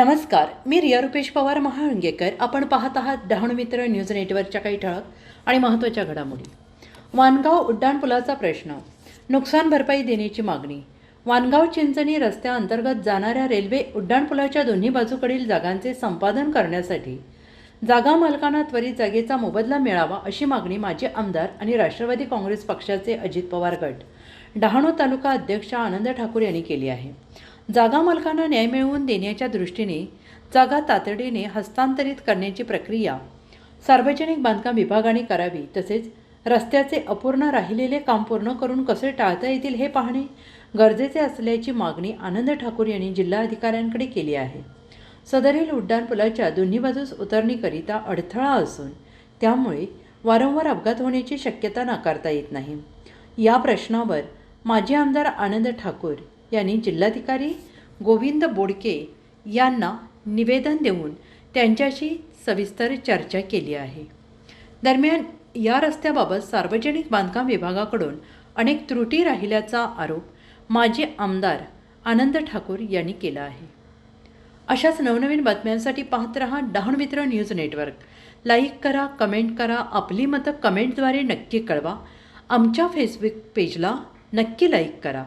नमस्कार मी रिया रुपेश पवार महाळुंगेकर. आपण पाहत आहात डहाणू मित्र न्यूज नेटवर्कच्या काही ठळक आणि महत्त्वाच्या घडामोडी. वानगाव उड्डाणपुलाचा प्रश्न. नुकसान भरपाई देण्याची मागणी. वानगाव चिंचणी रस्त्याअंतर्गत जाणाऱ्या रेल्वे उड्डाणपुलाच्या दोन्ही बाजूकडील जागांचे संपादन करण्यासाठी जागा मालकांना त्वरित जागेचा मोबदला मिळावा अशी मागणी माजी आमदार आणि राष्ट्रवादी काँग्रेस पक्षाचे अजित पवार गट डहाणू तालुका अध्यक्ष आनंद ठाकूर यांनी केली आहे. जागा मालकांना न्याय मिळवून देण्याच्या दृष्टीने जागा तातडीने हस्तांतरित करण्याची प्रक्रिया सार्वजनिक बांधकाम विभागाने करावी तसेच रस्त्याचे अपूर्ण राहिलेले काम पूर्ण करून कसे टाळता येतील हे पाहणे गरजेचे असल्याची मागणी आनंद ठाकूर यांनी जिल्हाधिकाऱ्यांकडे केली आहे. सदरील उड्डाणपुलाच्या दोन्ही बाजूस उतरणीकरिता अडथळा असून त्यामुळे वारंवार अपघात होण्याची शक्यता नाकारता येत नाही. या प्रश्नावर माजी आमदार आनंद ठाकूर यांनी जिल्हाधिकारी गोविंद बोडके यांना निवेदन देऊन त्यांच्याशी सविस्तर चर्चा केली आहे. दरम्यान या रस्त्याबाबत सार्वजनिक बांधकाम विभागाकडून अनेक त्रुटी राहिल्याचा आरोप माजी आमदार आनंद ठाकूर यांनी केला आहे. अशाच नवनवीन बातम्यांसाठी पाहत रहा Dahanu Mitra news network. Like करा कमेंट करा आपली मतं कमेंटद्वारे नक्की कळवा. आमच्या फेसबुक पेजला नक्की लाईक करा.